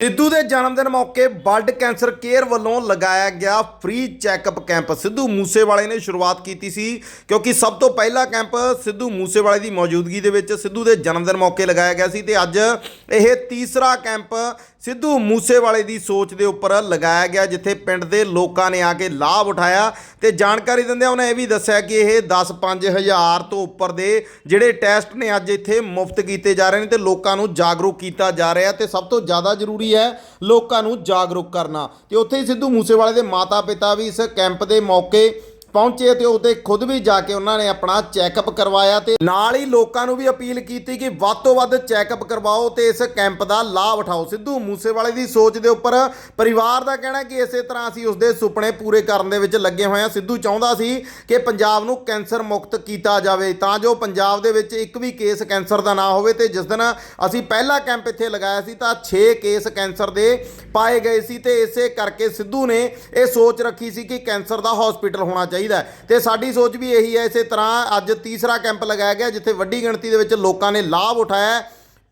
ਸਿੱਧੂ ਦੇ ਜਨਮ ਦਿਨ ਮੌਕੇ ਬਲੱਡ ਕੈਂਸਰ ਕੇਅਰ ਵੱਲੋਂ ਲਗਾਇਆ ਗਿਆ ਫ੍ਰੀ ਚੈੱਕਅਪ ਕੈਂਪ ਸਿੱਧੂ ਮੂਸੇਵਾਲੇ ਨੇ ਸ਼ੁਰੂਆਤ ਕੀਤੀ ਸੀ ਕਿਉਂਕਿ ਸਭ ਤੋਂ ਪਹਿਲਾ ਕੈਂਪ ਸਿੱਧੂ ਮੂਸੇਵਾਲੇ ਦੀ ਮੌਜੂਦਗੀ ਦੇ ਵਿੱਚ ਸਿੱਧੂ ਦੇ ਜਨਮ ਦਿਨ ਮੌਕੇ ਲਗਾਇਆ ਗਿਆ ਸੀ ਤੇ ਅੱਜ ਇਹ ਤੀਸਰਾ ਕੈਂਪ ਸਿੱਧੂ ਮੂਸੇਵਾਲੇ ਦੀ ਸੋਚ ਦੇ ਉੱਪਰ ਲਗਾਇਆ ਗਿਆ, ਜਿੱਥੇ ਪਿੰਡ ਦੇ ਲੋਕਾਂ ਨੇ ਆ ਕੇ ਲਾਭ ਉਠਾਇਆ। ਤੇ ਜਾਣਕਾਰੀ ਦਿੰਦਿਆਂ ਉਹਨੇ ਇਹ ਵੀ ਦੱਸਿਆ ਕਿ ਇਹ 10-5000 ਤੋਂ ਉੱਪਰ ਦੇ ਜਿਹੜੇ ਟੈਸਟ ਨੇ ਅੱਜ ਇੱਥੇ ਮੁਫਤ ਕੀਤੇ ਜਾ ਰਹੇ ਨੇ ਤੇ ਲੋਕਾਂ ਨੂੰ ਜਾਗਰੂਕ ਕੀਤਾ ਜਾ ਰਿਹਾ ਤੇ ਸਭ ਤੋਂ ਜ਼ਿਆਦਾ ਜ਼ਰੂਰੀ ਹੈ ਲੋਕਾਂ ਨੂੰ ਜਾਗਰੂਕ ਕਰਨਾ। ਤੇ ਉੱਥੇ ਸਿੱਧੂ ਮੂਸੇਵਾਲੇ ਦੇ ਮਾਤਾ-ਪਿਤਾ ਵੀ ਇਸ ਕੈਂਪ ਦੇ ਮੌਕੇ ਪਹੁੰਚੇ ਤੇ ਉਹਤੇ ਖੁਦ ਵੀ ਜਾ ਕੇ ਉਹਨਾਂ ਨੇ ਆਪਣਾ ਚੈੱਕਅਪ ਕਰਵਾਇਆ ਤੇ ਨਾਲ ਹੀ ਲੋਕਾਂ ਨੂੰ ਵੀ ਅਪੀਲ ਕੀਤੀ ਕਿ ਵੱਧ ਤੋਂ ਵੱਧ ਚੈੱਕਅਪ ਕਰਵਾਓ ਤੇ ਇਸ ਕੈਂਪ ਦਾ ਲਾਭ ਉਠਾਓ। ਸਿੱਧੂ ਮੂਸੇਵਾਲੇ ਦੀ ਸੋਚ ਦੇ ਉੱਪਰ ਪਰਿਵਾਰ ਦਾ ਕਹਿਣਾ ਕਿ ਇਸੇ ਤਰ੍ਹਾਂ ਅਸੀਂ ਉਸਦੇ ਸੁਪਨੇ ਪੂਰੇ ਕਰਨ ਦੇ ਵਿੱਚ ਲੱਗੇ ਹੋਏ ਹਾਂ। ਸਿੱਧੂ ਚਾਹੁੰਦਾ ਸੀ ਕਿ ਪੰਜਾਬ ਨੂੰ ਕੈਂਸਰ ਮੁਕਤ ਕੀਤਾ ਜਾਵੇ, ਤਾਂ ਜੋ ਪੰਜਾਬ ਦੇ ਵਿੱਚ ਇੱਕ ਵੀ ਕੇਸ ਕੈਂਸਰ ਦਾ ਨਾ ਹੋਵੇ ਤੇ ਜਿਸ ਦਿਨ ਅਸੀਂ ਪਹਿਲਾ ਕੈਂਪ ਇੱਥੇ ਲਗਾਇਆ ਸੀ ਤਾਂ 6 ਕੇਸ ਕੈਂਸਰ ਦੇ ਪਾਏ ਗਏ ਸੀ ਤੇ ਇਸੇ ਕਰਕੇ ਸਿੱਧੂ ਨੇ ਇਹ ਸੋਚ ਰੱਖੀ ਸੀ ਕਿ ਕੈਂਸਰ ਦਾ ਹਸਪੀਟਲ ਹੋਣਾ ਚਾਹੀਦਾ। ਚਾਹੀਦਾ ਤੇ ਸਾਡੀ ਸੋਚ ਵੀ ਇਹੀ ਹੈ, ਇਸੇ ਤਰ੍ਹਾਂ ਅੱਜ ਤੀਸਰਾ ਕੈਂਪ ਲਗਾਇਆ ਗਿਆ, ਜਿੱਥੇ ਵੱਡੀ ਗਿਣਤੀ ਦੇ ਵਿੱਚ ਲੋਕਾਂ ਨੇ ਲਾਭ ਉਠਾਇਆ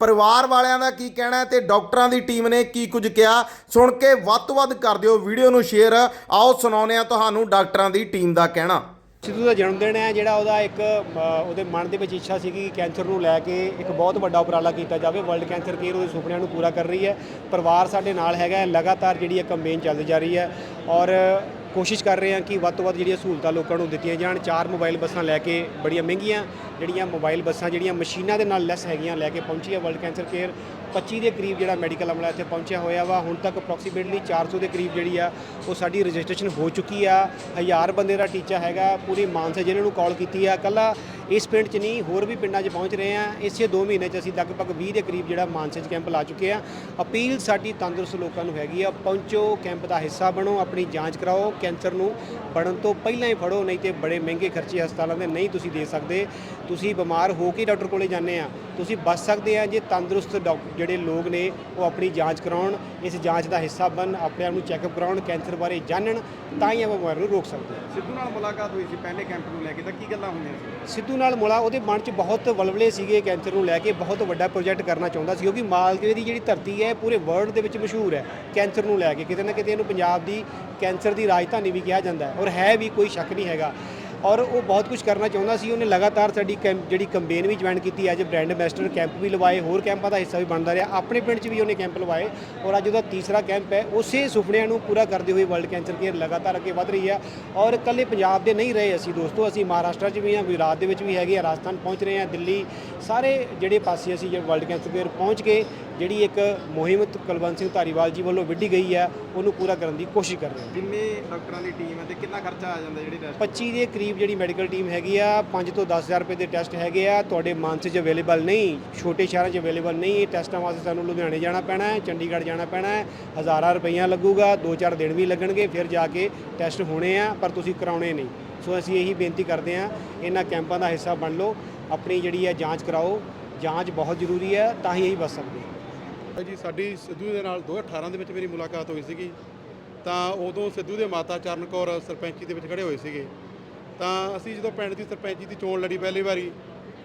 ਪਰਿਵਾਰ ਵਾਲਿਆਂ ਦਾ ਕੀ ਕਹਿਣਾ ਹੈ ਤੇ ਡਾਕਟਰਾਂ ਦੀ ਟੀਮ ਨੇ ਕੀ ਕੁਝ ਕਿਹਾ? ਸੁਣ ਕੇ ਵੱਧ ਤੋਂ ਵੱਧ ਕਰ ਦਿਓ, ਵੀਡੀਓ ਨੂੰ ਸ਼ੇਅਰ। ਆਓ, ਸੁਣਾਉਂਦੇ ਆ ਤੁਹਾਨੂੰ ਡਾਕਟਰਾਂ ਦੀ ਟੀਮ ਦਾ ਕਹਿਣਾ। ਸਿੱਧੂ ਦਾ ਜਨਮ ਦਿਨ ਹੈ, ਜਿਹੜਾ ਉਹਦਾ ਇੱਕ ਉਹਦੇ ਮਨ ਦੇ ਵਿੱਚ ਇੱਛਾ ਸੀ ਕਿ ਕੈਂਸਰ ਨੂੰ ਲੈ ਕੇ ਇੱਕ ਬਹੁਤ ਵੱਡਾ ਉਪਰਾਲਾ ਕੀਤਾ ਜਾਵੇ। ਵਰਲਡ ਕੈਂਸਰ ਕੇਅਰ ਉਹਦੇ ਸੁਪਨਿਆਂ ਨੂੰ ਪੂਰਾ ਕਰ ਰਹੀ ਹੈ। ਪਰਿਵਾਰ ਸਾਡੇ ਨਾਲ ਹੈਗਾ ਲਗਾਤਾਰ ਜਿਹੜੀ ਇਹ ਕੰਪੇਨ ਚੱਲਦੀ ਜਾ ਰਹੀ ਹੈ। ਔਰ ਕੋਸ਼ਿਸ਼ ਕਰ ਰਹੇ ਹਾਂ ਕਿ ਵੱਧ ਤੋਂ ਵੱਧ ਜਿਹੜੀਆਂ ਸਹੂਲਤਾਂ ਲੋਕਾਂ ਨੂੰ ਦਿੱਤੀਆਂ ਜਾਣ। ਚਾਰ ਮੋਬਾਈਲ ਬੱਸਾਂ ਲੈ ਕੇ ਬੜੀਆਂ ਮਹਿੰਗੀਆਂ, ਜਿਹੜੀਆਂ ਮੋਬਾਈਲ ਬੱਸਾਂ ਜਿਹੜੀਆਂ ਮਸ਼ੀਨਾਂ ਦੇ ਨਾਲ ਲੈਸ ਹੈਗੀਆਂ ਲੈ ਕੇ ਪਹੁੰਚੀ ਹੈ ਵਰਲਡ ਕੈਂਸਰ ਕੇਅਰ। 25 ਦੇ ਕਰੀਬ ਜਿਹੜਾ ਮੈਡੀਕਲ ਅਮਲਾ ਇੱਥੇ ਪਹੁੰਚਿਆ ਹੋਇਆ ਵਾ, ਹੁਣ ਤੱਕ ਅਪਰੋਕਸੀਮੇਟਲੀ 400 ਦੇ ਕਰੀਬ ਜਿਹੜੀ ਆ, ਉਹ ਸਾਡੀ ਰਜਿਸਟ੍ਰੇਸ਼ਨ ਹੋ ਚੁੱਕੀ ਆ। ਹਜ਼ਾਰ ਬੰਦੇ ਦਾ ਟੀਚਾ ਹੈਗਾ, ਪੂਰੀ ਮਾਨਸਾ ਜ਼ਿਲ੍ਹੇ ਨੂੰ ਕਾਲ ਕੀਤੀ ਆ। ਕੱਲਾ ਇਸ ਪਿੰਡ 'ਚ ਨਹੀਂ ਹੋਰ ਵੀ ਪਿੰਡਾਂ 'ਚ ਪਹੁੰਚ ਰਹੇ ਆ ਇਸੇ 2 ਮਹੀਨੇ 'ਚ ਅਸੀਂ ਲਗਭਗ 20 ਦੇ ਕਰੀਬ ਜਿਹੜਾ ਮਾਨਸਾ 'ਚ ਕੈਂਪ ਲਾ ਚੁੱਕੇ ਆ ਅਪੀਲ ਸਾਡੀ ਤੰਦਰੁਸਤ ਲੋਕਾਂ ਨੂੰ ਹੈਗੀ ਆ ਪਹੁੰਚੋ ਕੈਂਪ ਦਾ ਹਿੱਸਾ ਬਣੋ ਆਪਣੀ ਜਾਂਚ ਕਰਾਓ ਕੈਂਸਰ ਨੂੰ ਬਣਨ ਤੋਂ ਪਹਿਲਾਂ ਹੀ ਫੜੋ ਨਹੀਂ ਤੇ ਬੜੇ ਮਹਿੰਗੇ ਖਰਚੇ ਹਸਪਤਾਲਾਂ ਦੇ ਨਹੀਂ ਤੁਸੀਂ ਦੇ ਸਕਦੇ। ਤੁਸੀਂ ਬਿਮਾਰ ਹੋ ਕੇ ਡਾਕਟਰ ਕੋਲੇ ਜਾਂਦੇ ਆ ਤੁਸੀਂ ਬਚ ਸਕਦੇ ਆ ਜੇ ਤੰਦਰੁਸਤ ਜਿਹੜੇ ਲੋਕ ਨੇ ਉਹ ਆਪਣੀ ਜਾਂਚ ਕਰਾਉਣ ਇਸ ਜਾਂਚ ਦਾ ਹਿੱਸਾ ਬਣ ਆਪਣੇ ਆਪ ਨੂੰ ਚੈੱਕਅਪ ਕਰਾਉਣ ਕੈਂਸਰ ਬਾਰੇ ਜਾਣਨ ਤਾਂ ਹੀ ਆਪਾਂ ਬਿਮਾਰੀ ਨੂੰ ਰੋਕ ਸਕਦੇ ਹਾਂ। ਸਿੱਧੂ ਨਾਲ ਮੁਲਾਕਾਤ ਹੋਈ ਸੀ ਪਹਿਲੇ ਕੈਂਪ ਨੂੰ ਲੈ ਕੇ ਤਾਂ ਕੀ ਗੱਲਾਂ ਹੋਈਆਂ ਸੀ? ਸਿੱਧੂ ਨਾਲ ਮੁਲਾ, ਉਹਦੇ ਮਨ 'ਚ ਬਹੁਤ ਵਲਵਲੇ ਸੀਗੇ ਕੈਂਸਰ ਨੂੰ ਲੈ ਕੇ, ਬਹੁਤ ਵੱਡਾ ਪ੍ਰੋਜੈਕਟ ਕਰਨਾ ਚਾਹੁੰਦਾ ਸੀ, ਕਿਉਂਕਿ ਮਾਲਵੇ ਦੀ ਜਿਹੜੀ ਧਰਤੀ ਹੈ ਪੂਰੇ ਵਰਲਡ ਦੇ ਵਿੱਚ ਮਸ਼ਹੂਰ ਹੈ, ਕੈਂਸਰ ਨੂੰ ਲੈ ਕੇ। ਕਿਤੇ ਨਾ ਕਿਤੇ ਇਹਨੂੰ ਪੰਜਾਬ ਦੀ ਕੈਂਸਰ ਦੀ ਰਾਜਧਾਨੀ ਵੀ ਕਿਹਾ ਜਾਂਦਾ ਹੈ, ਔਰ ਹੈ ਵੀ ਕੋਈ ਸ਼ੱਕ ਨਹੀਂ ਹੈਗਾ। ਔਰ ਉਹ ਬਹੁਤ ਕੁਝ ਕਰਨਾ ਚਾਹੁੰਦਾ ਸੀ। ਉਹਨੇ ਲਗਾਤਾਰ ਸਾਡੀ ਕੈਂਪ ਜਿਹੜੀ ਕੰਪੇਨ ਵੀ ਜੁਆਇਨ ਕੀਤੀ ਐਜ ਬ੍ਰਾਂਡ ਐਂਬੈਸਡਰ ਕੈਂਪ ਵੀ ਲਵਾਏ, ਹੋਰ ਕੈਂਪਾਂ ਦਾ ਹਿੱਸਾ ਵੀ ਬਣਦਾ ਰਿਹਾ। ਆਪਣੇ ਪਿੰਡ 'ਚ ਵੀ ਉਹਨੇ ਕੈਂਪ ਲਵਾਏ ਔਰ ਅੱਜ ਉਹਦਾ ਤੀਸਰਾ ਕੈਂਪ ਹੈ। ਉਸੇ ਸੁਪਨਿਆਂ ਨੂੰ ਪੂਰਾ ਕਰਦੇ ਹੋਏ ਵਰਲਡ ਕੈਂਸਰ ਕੇਅਰ ਲਗਾਤਾਰ ਅੱਗੇ ਵਧ ਰਹੀ ਹੈ। ਔਰ ਇਕੱਲੇ ਪੰਜਾਬ ਦੇ ਨਹੀਂ ਰਹੇ ਅਸੀਂ ਦੋਸਤੋ, ਅਸੀਂ ਮਹਾਰਾਸ਼ਟਰ 'ਚ ਵੀ ਹਾਂ, ਗੁਜਰਾਤ ਦੇ ਵਿੱਚ ਵੀ ਹੈਗੇ ਆ, ਰਾਜਸਥਾਨ ਪਹੁੰਚ ਰਹੇ ਹਾਂ, ਦਿੱਲੀ, ਸਾਰੇ ਜਿਹੜੇ ਪਾਸੇ ਅਸੀਂ ਜੇ ਵਰਲਡ ਕੈਂਸਰ ਕੇਅਰ ਪਹੁੰਚ ਕੇ ਜਿਹੜੀ ਇੱਕ ਮੁਹਿੰਮ ਕੁਲਵੰਤ ਸਿੰਘ ਧਾਰੀਵਾਲ ਜੀ ਵੱਲੋਂ ਵਿੱਢੀ ਗਈ ਹੈ ਉਹਨੂੰ ਪੂਰਾ ਕਰਨ ਦੀ ਕੋਸ਼ਿਸ਼ ਕਰ ਰਹੇ ਹਾਂ। ਕਿੰਨੇ ਡਾਕਟਰਾਂ ਦੀ ਟੀਮ ਹੈ ਤੇ ਕਿੰਨਾ ਖਰਚਾ ਆ ਜਾਂਦਾ ਜਿਹੜੀ ਟੈਸਟ 25 ਦੇ ਕਰੀਬ ਜਿਹੜੀ ਮੈਡੀਕਲ ਟੀਮ ਹੈਗੀ ਆ 5 ਤੋਂ 10000 ਰੁਪਏ ਦੇ ਟੈਸਟ ਹੈਗੇ ਆ ਤੁਹਾਡੇ ਮਾਨਸੇ 'ਚ ਅਵੇਲੇਬਲ ਨਹੀਂ ਛੋਟੇ ਸ਼ਹਿਰਾਂ 'ਚ ਅਵੇਲੇਬਲ ਨਹੀਂ ਇਹ ਟੈਸਟਾਂ ਵਾਸਤੇ ਸਾਨੂੰ ਲੁਧਿਆਣੇ ਜਾਣਾ ਪੈਣਾ ਹੈ ਚੰਡੀਗੜ੍ਹ ਜਾਣਾ ਪੈਣਾ ਹੈ ਹਜ਼ਾਰਾਂ ਰੁਪਈਆ ਲੱਗੂਗਾ 2-4 ਦਿਨ ਵੀ ਲੱਗਣਗੇ ਫਿਰ ਜਾ ਕੇ ਟੈਸਟ ਹੋਣੇ ਆ ਪਰ ਤੁਸੀਂ ਕਰਾਉਣੇ ਨਹੀਂ। ਸੋ ਅਸੀਂ ਇਹੀ ਬੇਨਤੀ ਕਰਦੇ ਆ ਇਹਨਾਂ ਕੈਂਪਾਂ ਦਾ ਹਿੱਸਾ ਬਣ ਲਓ ਆਪਣੀ ਜਿਹੜੀ ਹੈ ਜਾਂਚ ਕਰਾਓ ਜਾਂਚ ਬਹੁਤ ਜ਼ਰੂਰੀ ਹੈ ਤਾਂ ਹੀ ਅਸੀਂ ਬਚ ਸਕਦੇ ਹਾਂ। ਜੀ, ਸਾਡੀ ਸਿੱਧੂ ਦੇ ਨਾਲ 2018 ਦੇ ਵਿੱਚ ਮੇਰੀ ਮੁਲਾਕਾਤ ਹੋਈ ਸੀਗੀ। ਤਾਂ ਉਦੋਂ ਸਿੱਧੂ ਦੇ ਮਾਤਾ ਚਰਨ ਕੌਰ ਸਰਪੰਚੀ ਦੇ ਵਿੱਚ ਖੜੇ ਹੋਏ ਸੀਗੇ। ਤਾਂ ਅਸੀਂ ਜਦੋਂ ਪਿੰਡ ਦੀ ਸਰਪੰਚੀ ਦੀ ਚੋਣ ਲੜੀ ਪਹਿਲੀ ਵਾਰੀ,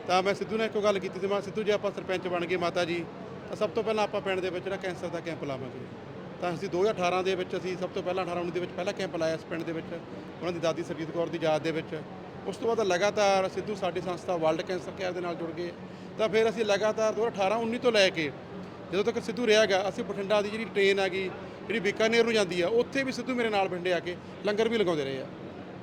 ਤਾਂ ਮੈਂ ਸਿੱਧੂ ਨਾਲ ਇੱਕੋ ਗੱਲ ਕੀਤੀ ਸੀ, ਮੈਂ ਸਿੱਧੂ ਜੇ, ਆਪਾਂ ਸਰਪੰਚ ਬਣ ਗਏ ਮਾਤਾ ਜੀ। ਤਾਂ ਸਭ ਤੋਂ ਪਹਿਲਾਂ ਆਪਾਂ ਪਿੰਡ ਦੇ ਵਿੱਚ ਜਿਹੜਾ ਕੈਂਸਰ ਦਾ ਕੈਂਪ ਲਾਵਾਂਗੇ। ਤਾਂ ਅਸੀਂ 2018 ਦੇ ਵਿੱਚ ਅਸੀਂ ਸਭ ਤੋਂ ਪਹਿਲਾਂ 18 19 ਦੇ ਵਿੱਚ ਪਹਿਲਾ ਕੈਂਪ ਲਾਇਆ ਇਸ ਪਿੰਡ ਦੇ ਵਿੱਚ, ਉਹਨਾਂ ਦੀ ਦਾਦੀ ਸਰਜੀਤ ਕੌਰ ਦੀ ਯਾਦ ਦੇ ਵਿੱਚ। ਉਸ ਤੋਂ ਬਾਅਦ ਲਗਾਤਾਰ ਸਿੱਧੂ ਸਾਡੀ ਸੰਸਥਾ ਵਰਲਡ ਕੈਂਸਰ ਕੇਅਰ ਦੇ ਨਾਲ ਜੁੜ ਗਏ। ਤਾਂ ਫਿਰ ਅਸੀਂ ਲਗਾਤਾਰ 2018 19 ਤੋਂ ਲੈ ਕੇ ਜਦੋਂ ਤੱਕ ਸਿੱਧੂ ਰਿਹਾ ਗਾ ਅਸੀਂ ਬਠਿੰਡਾ ਦੀ ਜਿਹੜੀ ਟ੍ਰੇਨ ਆ ਗਈ, ਜਿਹੜੀ ਬੀਕਾਨੇਰ ਨੂੰ ਜਾਂਦੀ ਆ, ਉੱਥੇ ਵੀ ਸਿੱਧੂ ਮੇਰੇ ਨਾਲ ਬੰਡੇ ਆ ਕੇ ਲੰਗਰ ਵੀ ਲਗਾਉਂਦੇ ਰਹੇ ਆ।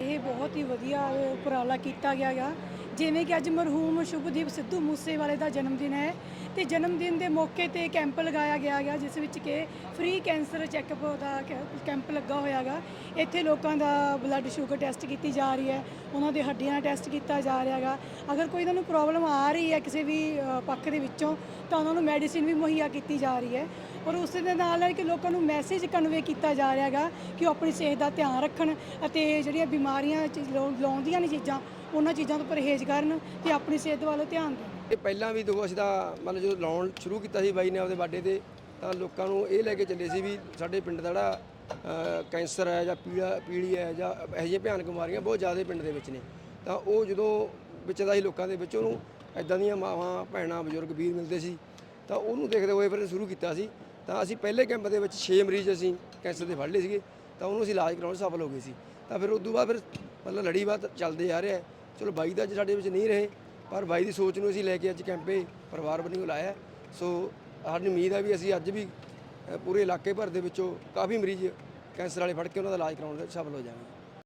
ਇਹ ਬਹੁਤ ਹੀ ਵਧੀਆ ਉਪਰਾਲਾ ਕੀਤਾ ਗਿਆ ਗਾ ਜਿਵੇਂ ਕਿ ਅੱਜ ਮਰਹੂਮ ਸ਼ੁਭਦੀਪ ਸਿੱਧੂ ਮੂਸੇਵਾਲੇ ਦਾ ਜਨਮ ਦਿਨ ਹੈ ਤੇ ਜਨਮ ਦਿਨ ਦੇ ਮੌਕੇ ਤੇ ਕੈਂਪ ਲਗਾਇਆ ਗਿਆ ਗਿਆ ਜਿਸ ਵਿੱਚ ਕਿ ਫ੍ਰੀ ਕੈਂਸਰ ਚੈੱਕਅਪ ਦਾ ਕੈ- ਕੈਂਪ ਲੱਗਾ ਹੋਇਆ ਗਾ ਇੱਥੇ ਲੋਕਾਂ ਦਾ ਬਲੱਡ ਸ਼ੂਗਰ ਟੈਸਟ ਕੀਤੀ ਜਾ ਰਹੀ ਹੈ, ਉਹਨਾਂ ਦੇ ਹੱਡੀਆਂ ਦਾ ਟੈਸਟ ਕੀਤਾ ਜਾ ਰਿਹਾ ਗਾ ਅਗਰ ਕੋਈ ਇਹਨਾਂ ਨੂੰ ਪ੍ਰੋਬਲਮ ਆ ਰਹੀ ਹੈ ਕਿਸੇ ਵੀ ਪੱਖ ਦੇ ਵਿੱਚੋਂ, ਤਾਂ ਉਹਨਾਂ ਨੂੰ ਮੈਡੀਸਿਨ ਵੀ ਮੁਹੱਈਆ ਕੀਤੀ ਜਾ ਰਹੀ ਹੈ। ਔਰ ਉਸ ਦੇ ਨਾਲ ਨਾਲ ਕਿ ਲੋਕਾਂ ਨੂੰ ਮੈਸੇਜ ਕਨਵੇ ਕੀਤਾ ਜਾ ਰਿਹਾ ਹੈਗਾ ਕਿ ਉਹ ਆਪਣੀ ਸਿਹਤ ਦਾ ਧਿਆਨ ਰੱਖਣ ਅਤੇ ਜਿਹੜੀਆਂ ਬਿਮਾਰੀਆਂ ਚ ਲਾਉ- ਲਾਉਂਦੀਆਂ ਨੇ ਚੀਜ਼ਾਂ ਉਹਨਾਂ ਚੀਜ਼ਾਂ ਤੋਂ ਪਰਹੇਜ਼ ਕਰਨ ਤੇ ਆਪਣੀ ਸਿਹਤ ਵੱਲ ਧਿਆਨ ਦੇਣ। ਇਹ ਪਹਿਲਾਂ ਵੀ ਦੇਖੋ, ਅਸੀਂ ਤਾਂ ਮਤਲਬ ਜਦੋਂ ਲਾਉਣ ਸ਼ੁਰੂ ਕੀਤਾ ਸੀ ਬਾਈ ਨੇ ਆਪਦੇ ਬਾਡੇ ਤੇ, ਤਾਂ ਲੋਕਾਂ ਨੂੰ ਇਹ ਲੈ ਕੇ ਚੱਲੇ ਸੀ ਵੀ ਸਾਡੇ ਪਿੰਡ ਦਾ ਜਿਹੜਾ ਕੈਂਸਰ ਹੈ ਜਾਂ ਪੀੜਾ, ਪੀੜੀ ਹੈ ਜਾਂ ਇਹੋ ਜਿਹੀਆਂ ਭਿਆਨਕ ਬਿਮਾਰੀਆਂ ਬਹੁਤ ਜ਼ਿਆਦਾ ਪਿੰਡ ਦੇ ਵਿੱਚ ਨੇ। ਤਾਂ ਉਹ ਜਦੋਂ ਵਿੱਚ ਦਾ ਸੀ ਲੋਕਾਂ ਦੇ ਵਿੱਚ, ਉਹਨੂੰ ਐਦਾਂ ਦੀਆਂ ਮਾਵਾਂ, ਭੈਣਾਂ, ਬਜ਼ੁਰਗ, ਵੀਰ ਮਿਲਦੇ ਸੀ, ਤਾਂ ਉਹਨੂੰ ਦੇਖਦੇ ਹੋਏ ਫਿਰ ਸ਼ੁਰੂ ਕੀਤਾ ਸੀ। ਤਾਂ ਅਸੀਂ ਪਹਿਲੇ ਕੈਂਪ ਦੇ ਵਿੱਚ 6 ਮਰੀਜ਼ ਅਸੀਂ ਕੈਂਸਰ ਦੇ ਫੜ ਲਏ ਸੀਗੇ, ਤਾਂ ਉਹਨੂੰ ਅਸੀਂ ਇਲਾਜ ਕਰਾਉਣ ਸਫਲ ਹੋ ਗਏ ਸੀ। ਤਾਂ ਫਿਰ ਉਸ ਤੋਂ ਬਾਅਦ ਫਿਰ ਮਤਲਬ ਲੜੀਵਾਰ ਚੱਲਦੇ ਆ ਰਿਹਾ ਚਲੋ ਬਾਈ ਦਾ ਅੱਜ ਸਾਡੇ ਵਿੱਚ ਨਹੀਂ ਰਹੇ, ਪਰ ਬਾਈ ਦੀ ਸੋਚ ਨੂੰ ਅਸੀਂ ਲੈ ਕੇ ਅੱਜ ਕੈਂਪੇ ਪਰਿਵਾਰ ਵੱਲੋਂ ਲਾਇਆ। ਸੋ ਸਾਨੂੰ ਉਮੀਦ ਆ ਵੀ ਅਸੀਂ ਅੱਜ ਵੀ ਪੂਰੇ ਇਲਾਕੇ ਭਰ ਦੇ ਵਿੱਚੋਂ ਕਾਫੀ ਮਰੀਜ਼ ਕੈਂਸਰ ਵਾਲੇ ਫੜ ਕੇ ਉਹਨਾਂ ਦਾ ਇਲਾਜ ਕਰਾਉਣ ਦੇ ਸਫਲ ਹੋ ਜਾਵਾਂਗੇ।